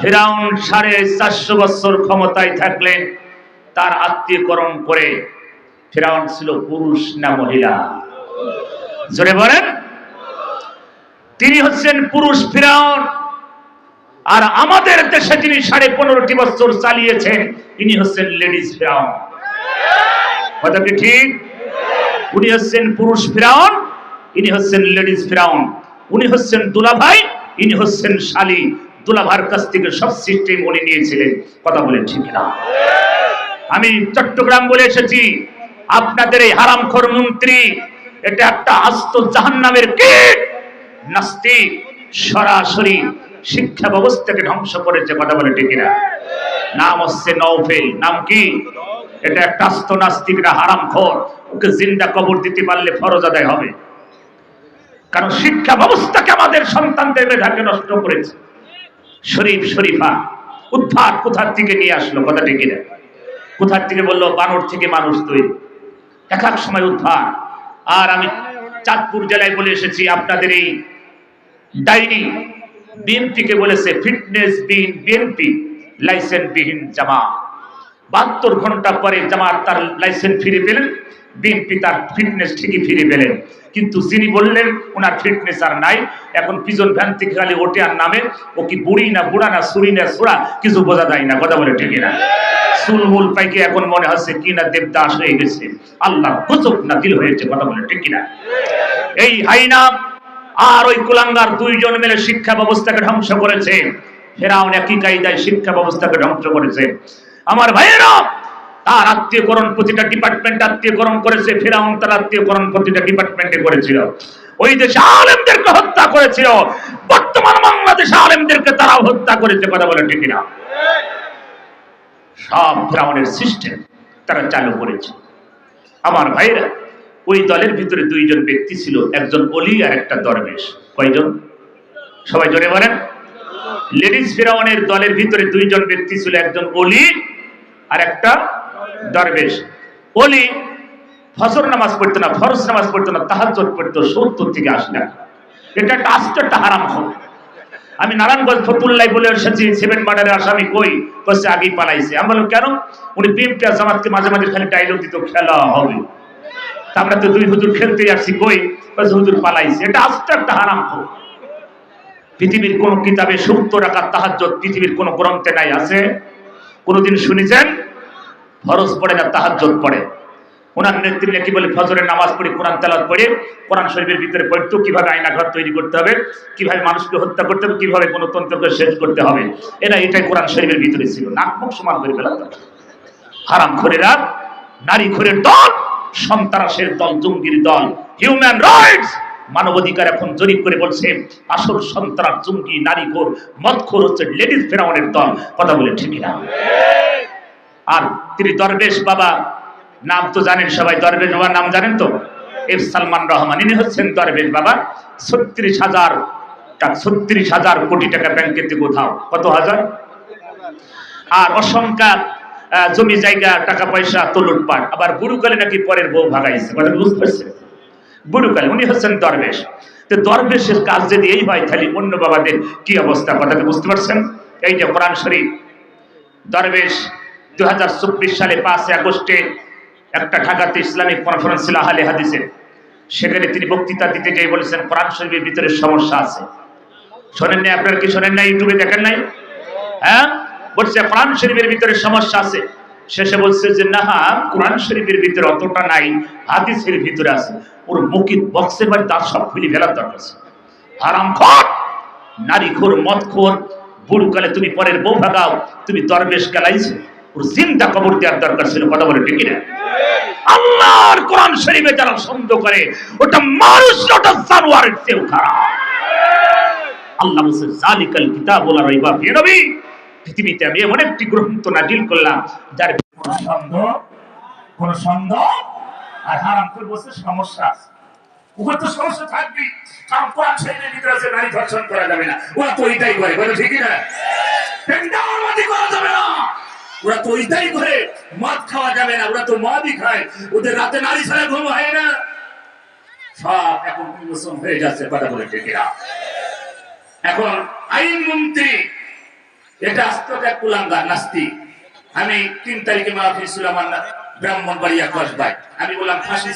ফেরাউন সাড়ে চারশো বছর ক্ষমতায় থাকলেন তার আত্মীয়করণ করে ফেরাউন ছিল পুরুষ না মহিলা। জোরে বলেন। তিনি হচ্ছেন পুরুষ ফেরাউন। আর আমাদের দেশে যিনি সাড়ে পনেরোটি বছর চালিয়েছেন তিনি হচ্ছেন লেডিস ফেরাউন। কথা কি ঠিক? উনি হচ্ছেন পুরুষ ফেরাউন, ইনি হচ্ছেন লেডিস ফেরাউন। উনি হচ্ছেন দুলাভাই, ইনি হচ্ছেন শালী। দুলাভার কাছ থেকে সব সিস্টেম উনি নিয়েছিলেন। কথা বলেন ঠিক না আমি চট্টগ্রাম বলে এসেছি, আপনাদের এই হারামখোর মন্ত্রী, এটা একটা আস্ত জাহান্নামের কীট নাস্তিক, সরাসরি শিক্ষা ব্যবস্থাকে ধ্বংস করেছে, কথা বলে ঠিক না নাম হচ্ছে নৌফেল নাম কি? এটা একটা আস্ত নাস্তিকরা হারামখোর। ওকে জিন্দা কবর দিতে পারলে ফরজ আদায় হবে। কারণ শিক্ষা ব্যবস্থাকে আমাদের সন্তানদের মেধাকে নষ্ট করেছে। শরীফ শরীফা, উদ্ধার কোথার থেকে নিয়ে আসলো? কথা ঠিক না কোথার থেকে বলল? বানর থেকে মানুষ তৈরি। এক এক সময় উদ্ধার। আর আমি চাঁদপুর জেলায় বলে এসেছি, আপনাদের এই ডায়েরি বিএনপিকে বলেছে, ফিটনেস বিহীন বিএনপি লাইসেন্স বিহীন জামা বাহাত্তর ঘণ্টা পরে জামাত তার লাইসেন্স ফিরে পেলেন, বিএনপি তার ফিটনেস ঠিকই ফিরে পেলেন। কিন্তু যিনি বললেন, ওনার ফিটনেস আর নাই, এখন পিজন ভ্যান থেকে খালি ওঠে আর নামে, ও কি বুড়ি না বুড়া না সুরি না সুরা, কিছু বোঝা যায় না। কথা বলে ঠিকই না চুলমুল পাইকে এখন মনে হচ্ছে কি না দেবদাস হয়ে গেছে। আল্লাহ গজব না দিল হয়েছে, কথা বলে ঠিক কিনা? এই হাইনা আর ওই কুলাঙ্গার দুইজন মিলে শিক্ষা ব্যবস্থাকে ধ্বংস করেছে। ফেরাউন একই কায়দায় শিক্ষা ব্যবস্থাকে ধ্বংস করেছে। আমার ভাইয়েরা, তার আত্মীয়করণ প্রতিটা ডিপার্টমেন্ট আত্মীয়করণ করেছে, ফেরাউন তার আত্মীয়করণ প্রতিটা ডিপার্টমেন্টে করেছিল। ওই দেশে আলেমদেরকে হত্যা করেছিল। বর্তমান বাংলাদেশে আলেমদেরকে তারা হত্যা করেছে, কথা বলে ঠিক না সব ফেরাউনের সিস্টেম তারা চালু করেছে। আমার ভাইরা ওই দলের ভিতরে দুইজন ব্যক্তি ছিল, একজন অলি আর একটা দরবেশ। কয়জন? সবাই জোরে বলেন। লেডিস ফেরাউনের দলের ভিতরে দুইজন ব্যক্তি ছিল, একজন অলি আর একটা দরবেশ। অলি ফজর নামাজ পড়তো না, ফরজ নামাজ পড়তো না, তাহাজ্জুদ পড়তো সত্তর থেকে আশি টাকা। এটা একটা আস্ত একটা হারাম হোক আমি নারায়ণগঞ্জ ফতুল্লাই বলে এসেছি, সেভেন মার্ডারের আসামি কই? বলছে আগেই পালাইছে। আমি বললাম, কেন? উনি বিএনপি জামাতকে মাঝে মাঝে খালি ডায়লগ দিত, খেলা হবে। আমরা তো দুই হুজুর খেলতে আসছি, কই? বলছে হুজুর পালাইছে। এটা আস্ত একটা হারাম হোক পৃথিবীর কোন কিতাবে সত্তর টাকা তাহাজ্জুদ পৃথিবীর কোন গ্রন্থে নাই, আছে? কোনদিন শুনেছেন? ফরজ পড়ে না, তাহাজ্জুদ পড়ে। ওনার নেতৃত্বে কি বলে, ফজরের নামাজ পড়ে, কোরআন তেলাওয়াত পড়ে, কোরআন শরীফের ভিতরে পড়তো, কীভাবে আয়না ঘর তৈরি করতে হবে, কীভাবে মানুষকে হত্যা করতে হবে, কীভাবে গণতন্ত্রকে শেষ করতে হবে? এটা এটাই কোরআন শরীফের ভিতরে ছিল। নাক মুখ সমান করে ফেলা হারাম খোরেরা, নারী খোরের দল, সন্ত্রাসের দল, জঙ্গির দল হিউম্যান রাইটস মানবাধিকার এখন জরিপ করে বলছে, আসল সন্ত্রাস, জঙ্গি, নারী খোর মদখোর হচ্ছে লেডিস ফেরাউনের দল। কথা বলে ঠিকই না আর তিনি দরবেশ বাবা, নাম তো জানেন সবাই, দরবেশ বাবার নাম জানেন তো? এফ সালমান রহমান, ইনি হচ্ছেন দরবেশ বাবা। ছত্রিশ হাজার ছত্রিশ হাজার কোটি টাকা ব্যাংকে থেকে উঠাও কত হাজার? আর অসংখ্য জমি জায়গা, টাকা পয়সা তলুটপাট আবার গুরুকালে নাকি পরের বউ ভাগাইছে। বুঝতে পারছেন? গুরুকালে উনি হচ্ছেন দরবেশ। তো দরবেশের কাজ যদি এই হয়, তাহলে অন্য বাবাদের কি অবস্থা, কথাটা বুঝতে পারছেন? এই যে কোরআন শরীফ, দরবেশ দু হাজার চব্বিশ সালে পাঁচই আগস্টে একটা ঢাকাতে ইসলামিক কনফারেন্স ছিল আহলে হাদিসের সেখানে তিনি বক্তৃতা দিতে গিয়ে বলেছেন, কোরআন শরীফের ভিতরে সমস্যা আছে। শোনেন নাই, আপনারা কি শোনেন নাই, ইউটিউবে দেখেন নাই? হ্যাঁ? বলছে, কোরআন শরীফের ভিতরে সমস্যা আছে। শেষে বলছে যে, না, কোরআন শরীফের ভিতরে অতটা নাই, হাদিসের ভিতরে আছে। ওর মুকিত বক্সের বাড়ি তার সব খুলি ফেলার দরকার হারাম খর, নারী খোর, মদ খোর বুড়ুকালে তুমি পরের বউ ভাগাও, তুমি দরবেশ গেলাইছো। ওর চিন্তা কবর দেওয়ার দরকার ছিল, কথা বলে, ঠিক না আল্লাহর কোরআন শরীফে যারা সন্দেহ করে, ওটা মানুষ ওটা জানোয়ারের চেয়েও খারাপ। আল্লাহ বলছে, জালিকাল কিতাব ওলা রাইবা নবী। পৃথিবীতে আমি এমন একটি গ্রন্থ নাজিল করলাম, যার কোনো সন্দেহ কোনো সন্দেহ? আর হারাম করে বসে সমস্যা আছে। তো সমস্যা করা যাবে না। ওরা যাবে না। ওরা তো করে খাওয়া যাবে না। ওরা তো খায়। ওদের রাতে নারী ঘুম হয় না। সব এখন হয়ে যাচ্ছে, কথা বলে ঠিক এখন আইন মন্ত্রী এটা আস্ত এক কুলাঙ্গা, নাস্তিক। আমি তিন তারিখে মাহফিল ছিল আমার ব্রাহ্মণ বাড়িয়া কসবাই আমি বললাম, ফাঁসি